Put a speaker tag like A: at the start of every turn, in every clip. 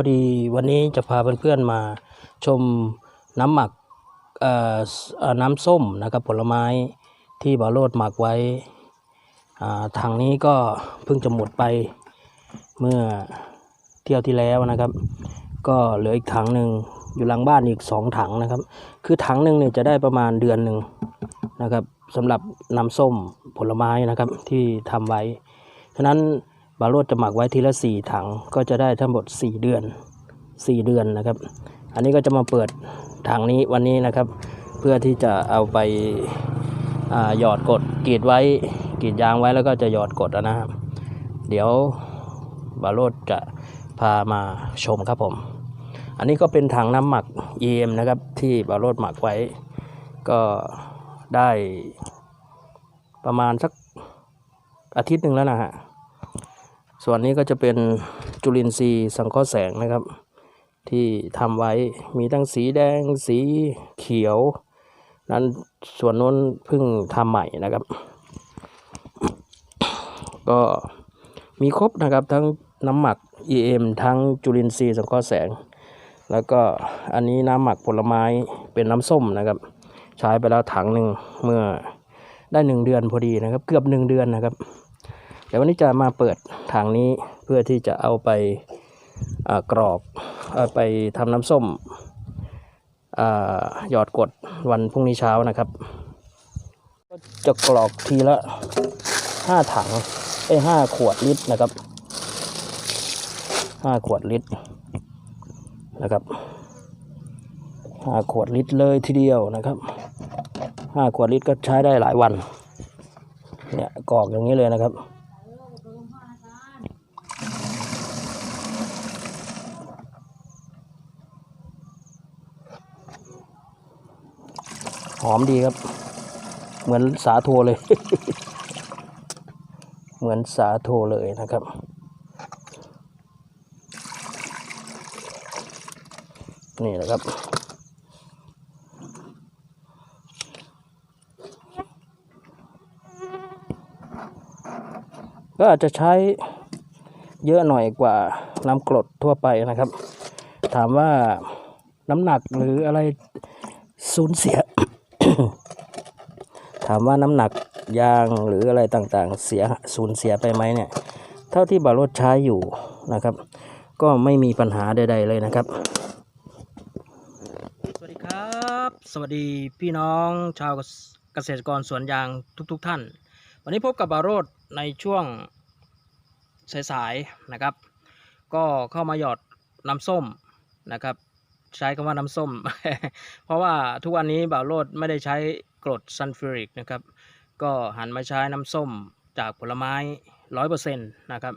A: อดีวันนี้จะพาเพื่อนๆมาชมน้ำหมักน้ำส้มนะครับผลไม้ที่บาโรดหมักไว้ทางนี้ก็เพิ่งจะหมดไปเมื่อเที่ยวที่แล้วนะครับ ก็เหลืออีกถังหนึ่งอยู่หลังบ้านอีกสองถังนะครับ คือถังหนึ่งเนี่ยจะได้ประมาณเดือนหนึ่งนะครับสำหรับน้ำส้มผลไม้นะครับที่ทำไว้ฉะนั้น บาโรดจะหมักไว้ทีละสี่ถังก็จะได้ทั้งหมดสี่เดือนสี่เดือนนะครับ อันนี้ก็จะมาเปิดถังนี้วันนี้นะครับ เพื่อที่จะเอาไปหยอดกดกรีดไว้กรีดยางไว้แล้วก็จะหยอดกดนะครับ เดี๋ยวบาโรดจะพามาชมครับผม อันนี้ก็เป็นถังน้ำหมัก EM นะครับ ที่บาโรดหมักไว้ ก็ได้ประมาณสักอาทิตย์หนึ่งแล้วนะฮะ ส่วนนี้ก็จะเป็นจุลินทรีย์สังเคราะห์แสงนะครับ ที่ทำไว้มีทั้งสีแดงสีเขียว นั้นส่วนนู้นเพิ่งทำใหม่นะครับ ก็มีครบนะครับทั้งน้ำหมัก EM ทั้งจุลินทรีย์สังเคราะห์แสง แล้วก็อันนี้น้ำหมักผลไม้เป็นน้ำส้มนะครับ ใช้ไปแล้วถังหนึ่งเมื่อได้หนึ่งเดือนพอดีนะครับ เกือบหนึ่งเดือนนะครับ เดี๋ยววันนี้จะมาเปิดถังนี้เพื่อที่จะเอาไปกรอกเอาไปทำน้ำส้มหยอดกดวันพรุ่งนี้เช้านะครับ ก็จะกรอกทีละห้าถังไอ้ห้าขวดลิตรนะครับห้าขวดลิตรนะครับห้าขวดลิตรเลยทีเดียวนะครับห้าขวดลิตรก็ใช้ได้หลายวันเนี่ยกรอกอย่างนี้เลยนะครับ หอมดีครับ เหมือนสาโทเลย เหมือนสาโทเลยนะครับ นี่แหละครับก็อาจจะใช้เยอะหน่อยกว่าน้ำกรดทั่วไปนะครับ ถามว่าน้ำหนักหรืออะไรสูญเสียามว่าน้ำหนักยางหรืออะไรต่างๆ เสียสูญเสียไปไหมเนี่ย เท่าที่บารถใช้อยู่นะครับ ก็ไม่มีปัญหาใดๆเลยนะครับ สวัสดีครับ สวัสดีพี่น้องชาวเกษตรกรสวนยางทุกๆท่าน วันนี้พบกับบารถในช่วงสายๆนะครับ ก็เข้ามาหยอดน้ำส้มนะครับ ใช้คำว่าน้ำส้ม เพราะว่าทุกวันนี้บ่าวโรดไม่ได้ใช้ กรดซัลฟูริกนะครับ ก็หันมาใช้น้ำส้มจากผลไม้ร้อยเปอร์เซ็นต์นะครับ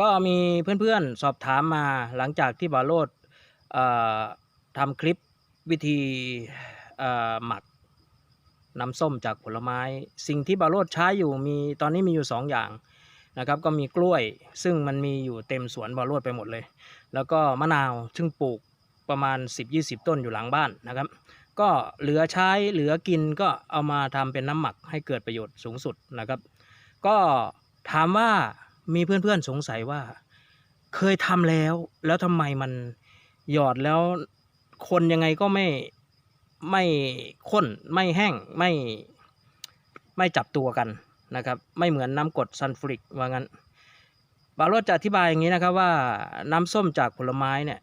A: ก็มีเพื่อนๆสอบถามมาหลังจากที่บาโรดทำคลิปวิธีหมักน้ำส้มจากผลไม้ สิ่งที่บาโรดใช้อยู่มีตอนนี้มีอยู่สองอย่างนะครับ ก็มีกล้วย ซึ่งมันมีอยู่เต็มสวนบาโรดไปหมดเลย แล้วก็มะนาวซึ่งปลูกประมาณ 10-20 ต้นอยู่หลังบ้านนะครับ ก็เหลือใช้เหลือกินก็เอามาทำเป็นน้ำหมักให้เกิดประโยชน์สูงสุดนะครับ ก็ถามว่ามีเพื่อนๆสงสัยว่า เคยทำแล้ว แล้วทำไมมันหยอดแล้วคนยังไงก็ไม่ไม่ข้นไม่แห้งไม่ไม่จับตัวกันนะครับ ไม่เหมือนน้ำกรดซัลฟูริกว่างั้นบาโรจจะอธิบายอย่างนี้นะครับว่าน้ำส้มจากผลไม้เนี่ย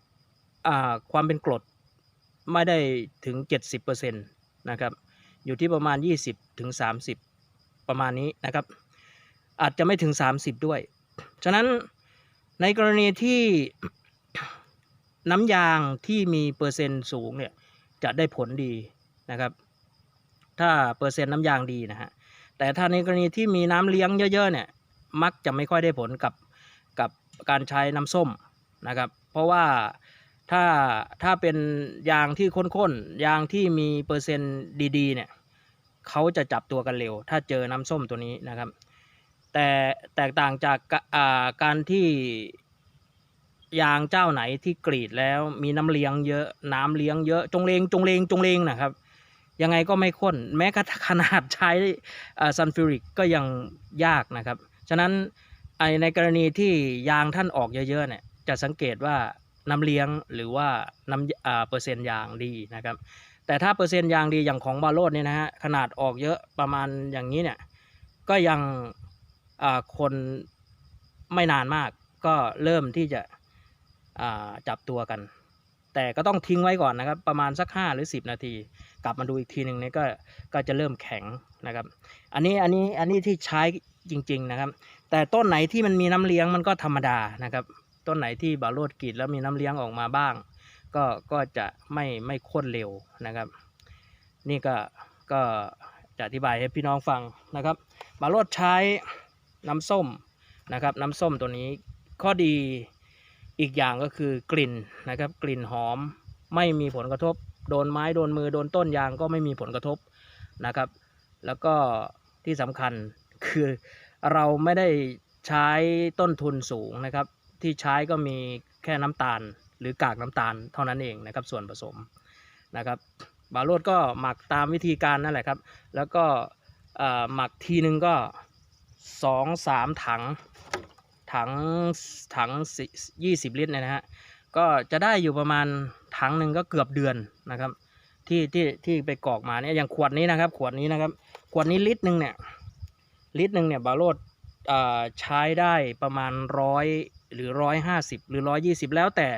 A: ความเป็นกรด ไม่ได้ถึง 70%นะครับ อยู่ที่ประมาณ 20ถึง30 ประมาณนี้นะครับ อาจจะไม่ถึง 30 ด้วย ฉะนั้นในกรณีที่น้ำยางที่มีเปอร์เซ็นต์สูงเนี่ยจะได้ผลดีนะครับ ถ้าเปอร์เซ็นต์น้ำยางดีนะฮะ แต่ถ้าในกรณีที่มีน้ำเลี้ยงเยอะๆเนี่ยมักจะไม่ค่อยได้ผลกับกับการใช้น้ำส้มนะครับ เพราะว่า ถ้าถ้าเป็นยางที่ข้นๆ ยางที่มีเปอร์เซ็นต์ดีๆ เนี่ยเขาจะจับตัวกันเร็ว ถ้าเจอน้ำส้มตัวนี้นะครับ แต่แตกต่างจากกาการที่ยางเจ้าไหนที่กรีดแล้วมีน้ำเลี้ยงเยอะน้ำเลี้ยงเยอะจงเลงจงเลงจงเลงนะครับ ยังไงก็ไม่ข้น แม้กระทั่งขนาดใช้ซันฟิริกก็ยังยากนะครับ ฉะนั้นในกรณีที่ยางท่านออกเยอะๆเนี่ยจะสังเกตว่า น้ำเลี้ยงหรือว่าน้ำอ่าเปอร์เซ็นต์ยางดีนะครับ แต่ถ้าเปอร์เซ็นต์ยางดีอย่างของบาโรดเนี่ยนะฮะขนาดออกเยอะประมาณอย่างนี้เนี่ยก็ยังอ่าคนไม่นานมากก็เริ่มที่จะอ่าจับตัวกัน แต่ก็ต้องทิ้งไว้ก่อนนะครับ ประมาณสัก 5 หรือ 10 นาที กลับมาดูอีกทีหนึ่งเนี่ยก็ก็จะเริ่มแข็งนะครับ อันนี้อันนี้อันนี้ที่ใช้จริง ๆนะครับ แต่ต้นไหนที่มันมีน้ำเลี้ยงมันก็ธรรมดานะครับ ต้นไหนที่บาโรดกรีดแล้วมีน้ำเลี้ยงออกมาบ้าง ก็ก็จะไม่ไม่โค่นเร็วนะครับ นี่ก็ก็จะอธิบายให้พี่น้องฟังนะครับ บาโรดใช้น้ำส้มนะครับ น้ำส้มตัวนี้ข้อดีอีกอย่างก็คือกลิ่นนะครับ กลิ่นหอมไม่มีผลกระทบ โดนไม้โดนมือโดนต้นยางก็ไม่มีผลกระทบนะครับ แล้วก็ที่สำคัญคือเราไม่ได้ใช้ต้นทุนสูงนะครับ ที่ใช้ก็มีแค่น้ำตาล หรือกากน้ำตาลเท่านั้นเองนะครับส่วนผสมนะครับบาโรดก็หมักตามวิธีการนั่นแหละครับ แล้วก็หมักทีนึงก็สองสามถังถังถังยี่สิบลิตรเนี่ยนะฮะก็จะได้อยู่ประมาณถังหนึ่งก็เกือบเดือนนะครับที่ที่ที่ไปกรอกมาเนี่ยอย่างขวดนี้นะครับ ขวดนี้นะครับ ขวดนี้ลิตรหนึ่งเนี่ยลิตรหนึ่งเนี่ยบาโรดใช้ได้ประมาณร้อย หรือร้อยห้าสิบหรือร้อยยี่สิบแล้วแต่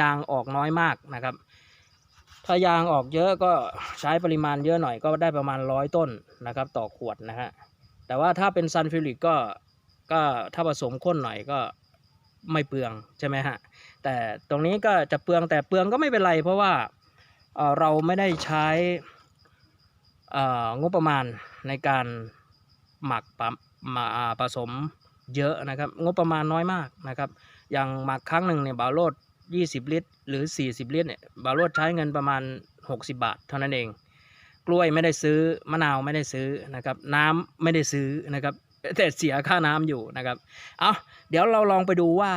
A: ยางออกน้อยมากนะครับ ถ้ายางออกเยอะก็ใช้ปริมาณเยอะหน่อยก็ได้ประมาณร้อยต้นนะครับ ต่อขวดนะฮะแต่ว่าถ้าเป็นซันฟิลิกก็ก็ถ้าผสมข้นหน่อยก็ไม่เปลืองใช่ไหมฮะแต่ตรงนี้ก็จะเปลืองแต่เปลืองก็ไม่เป็นไร เพราะว่าเอ่อเราไม่ได้ใช้งบประมาณในการหมักปะมาผสม เยอะนะครับ งบประมาณน้อยมากนะครับ อย่างหมักครั้งหนึ่งเนี่ยบาโรด20 ลิตร หรือ 40 ลิตรเนี่ยบาโรดใช้เงินประมาณ 60 บาท เท่านั้นเอง กล้วยไม่ได้ซื้อมะนาวไม่ได้ซื้อนะครับน้ำไม่ได้ซื้อนะครับแต่เสียค่าน้ำอยู่นะครับเอาเดี๋ยวเราลองไปดูว่า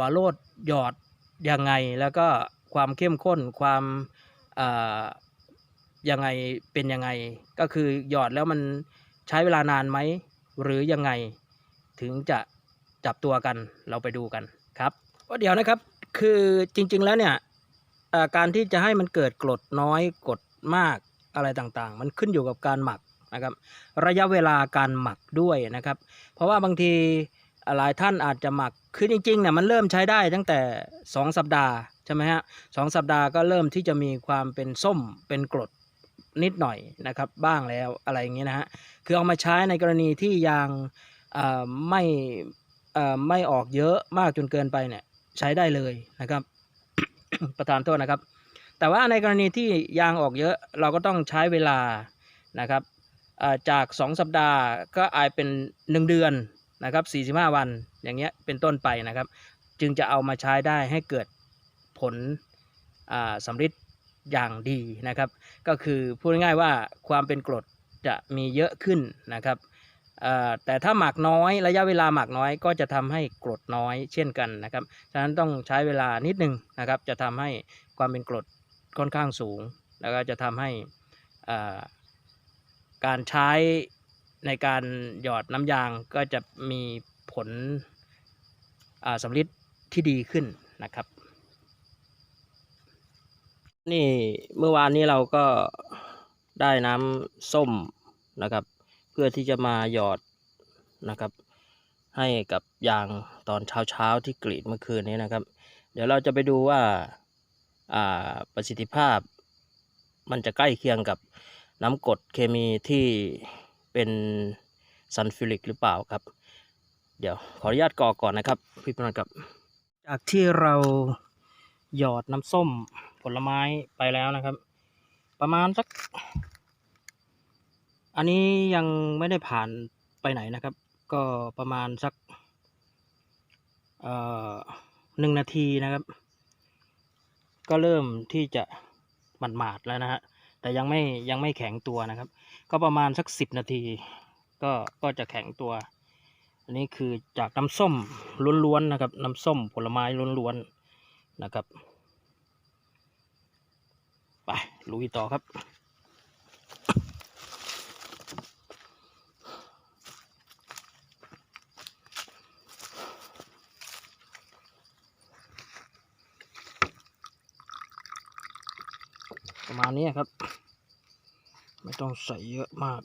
A: บาโรดหยอดยังไงแล้วก็ความเข้มข้นความอ่ายังไงเป็นยังไง ก็คือหยอดแล้วมันใช้เวลานานไหมหรือยังไง ถึงจะจับตัวกันเราไปดูกันครับก็เดี๋ยวนะครับคือจริง ๆแล้วเนี่ยการที่จะให้มันเกิดกรดน้อยกรดมากอะไรต่างๆ มันขึ้นอยู่กับการหมักนะครับ ระยะเวลาการหมักด้วยนะครับ เพราะว่าบางทีหลายท่านอาจจะหมักคือจริงๆเนี่ยมันเริ่มใช้ได้ตั้งแต่ 2 สัปดาห์ใช่ไหมฮะสองสัปดาห์ก็เริ่มที่จะมีความเป็นส้มเป็นกรดนิดหน่อยนะครับบ้างแล้วอะไรอย่างนี้นะฮะคือเอามาใช้ในกรณีที่ยาง ไม่ไม่ออกเยอะมากจนเกินไปเนี่ยใช้ได้เลยนะครับ ประธานโทษนะครับ แต่ว่าในกรณีที่ยางออกเยอะเราก็ต้องใช้เวลานะครับจาก 2 สัปดาห์ก็อาจเป็น 1 เดือนนะครับ45 วันอย่างเงี้ยเป็นต้นไปนะครับ จึงจะเอามาใช้ได้ให้เกิดผลสำฤทธิ์อย่างดีนะครับ ก็คือพูดง่ายๆว่าความเป็นกรดจะมีเยอะขึ้นนะครับ แต่ถ้าหมักน้อยระยะเวลาหมักน้อยก็จะทำให้กรดน้อยเช่นกันนะครับ ฉะนั้นต้องใช้เวลานิดนึงนะครับ จะทำให้ความเป็นกรดค่อนข้างสูง แล้วก็จะทำให้การใช้ในการหยอดน้ำยางก็จะมีผลสำลิดที่ดีขึ้นนะครับ นี่เมื่อวานนี้เราก็ได้น้ำส้มนะครับ พื่อที่จะมาหยอดนะครับ ให้กับยางตอนเช้าเช้าที่กรีดเมื่อคืนนี้นะครับ เดี๋ยวเราจะไปดูว่าประสิทธิภาพ มันจะใกล้เคียงกับน้ำกรดเคมีที่เป็นซันฟิลิกหรือเปล่าครับ เดี๋ยวขออนุญาตกรอกก่อนนะครับพี่พนันครับ จากที่เราหยอดน้ำส้มผลไม้ไปแล้วนะครับ ประมาณสัก อันนี้ยังไม่ได้ผ่านไปไหนนะครับ ก็ประมาณสักเอ่อหนึ่งนาทีนะครับ ก็เริ่มที่จะหมาดๆแล้วนะฮะแต่ยังไม่ยังไม่แข็งตัวนะครับ ก็ประมาณสักสิบนาที ก็ก็จะแข็งตัว อันนี้คือจากน้ำส้มล้วนๆนะครับ น้ำส้มผลไม้ล้วนๆนะครับ ไปลุยต่อครับ ประมนี้ครับ ไม่ต้องใส่เยอะมาก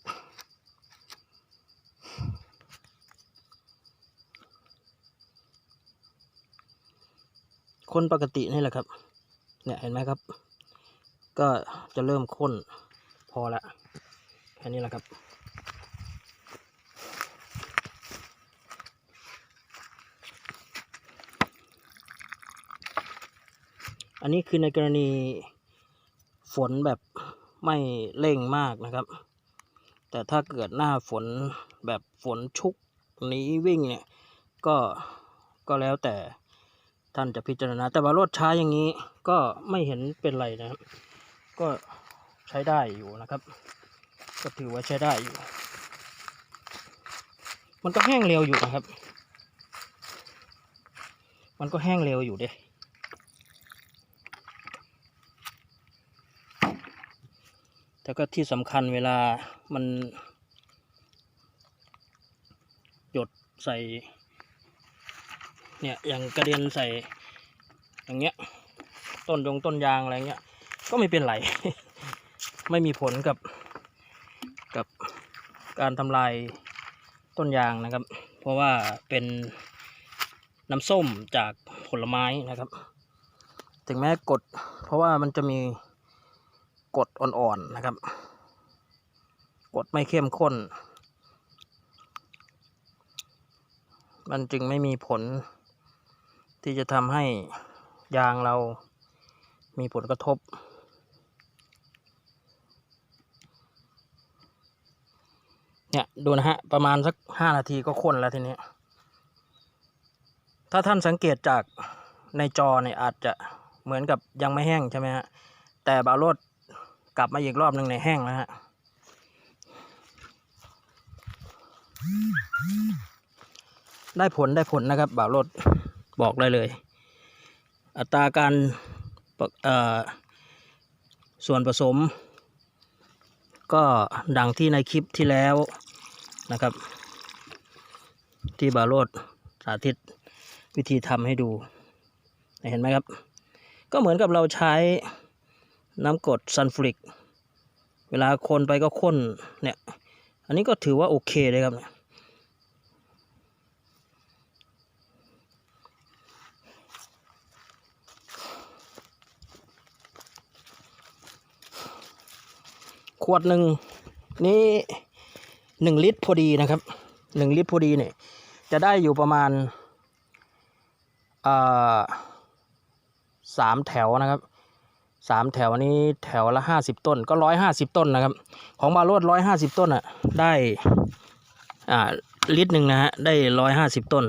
A: คนปกตินี่แหละครับ เนี่ยเห็นไหมครับ ก็จะเริ่มข้นพอละแค่นี้แหละครับ อันนี้คือในกรณี ฝนแบบไม่เร่งมากนะครับ แต่ถ้าเกิดหน้าฝนแบบฝนชุกหนี้วิ่งเนี่ยก็ก็แล้วแต่ท่านจะพิจารณา แต่ว่ารถช้าอย่างนี้ก็ไม่เห็นเป็นไรนะครับ ก็ใช้ได้อยู่นะครับ ก็ถือว่าใช้ได้อยู่ มันก็แห้งเร็วอยู่นะครับ มันก็แห้งเร็วอยู่เด้ แต่ก็ที่สำคัญเวลามัน หยดใส่ เนี่ยอย่างกระเด็นใส่ อย่างเงี้ย ต้นยงต้นยางอะไรเงี้ย ก็ไม่เป็นไร ไม่มีผลกับกับการทำลายต้นยางนะครับ เพราะว่าเป็นน้ำส้มจากผลไม้นะครับ ถึงแม้กดเพราะว่ามันจะมี อ่อนๆนะครับ กดไม่เข้มข้น มันจึงไม่มีผล ที่จะทำให้ยางเรามีผลกระทบ เนี่ยดูนะฮะ ประมาณสักห้านาทีก็ข้นแล้วทีนี้ถ้าท่านสังเกตจากในจอเนี่ยอาจจะเหมือนกับยังไม่แห้งใช่ไหมฮะ แต่บาโรด กลับมาอีกรอบหนึ่งในแห้งแล้วฮะได้ผลได้ผลนะครับ บ่าวรถบอกได้เลย อัตราการส่วนผสม ก็ดังที่ในคลิปที่แล้วนะครับ ที่บ่าวโรดสาธิตวิธีทำให้ดู เห็นไหมครับ ก็เหมือนกับเราใช้ น้ำกรดซันฟลิก เวลาคนไปก็ข้นเนี่ย อันนี้ก็ถือว่าโอเคเลยครับเนี่ยขวดหนึ่งนี่หนึ่งลิตรพอดีนะครับหนึ่งลิตรพอดีเนี่ยจะได้อยู่ประมาณสามแถวนะครับ สามแถวนี้แถวละห้าสิบต้นก็ร้อยห้าสิบต้นนะครับ ของบาโรดร้อยห้าสิบต้นอะได้อ่าลิตรหนึ่งนะฮะได้ร้อยห้าสิบต้นน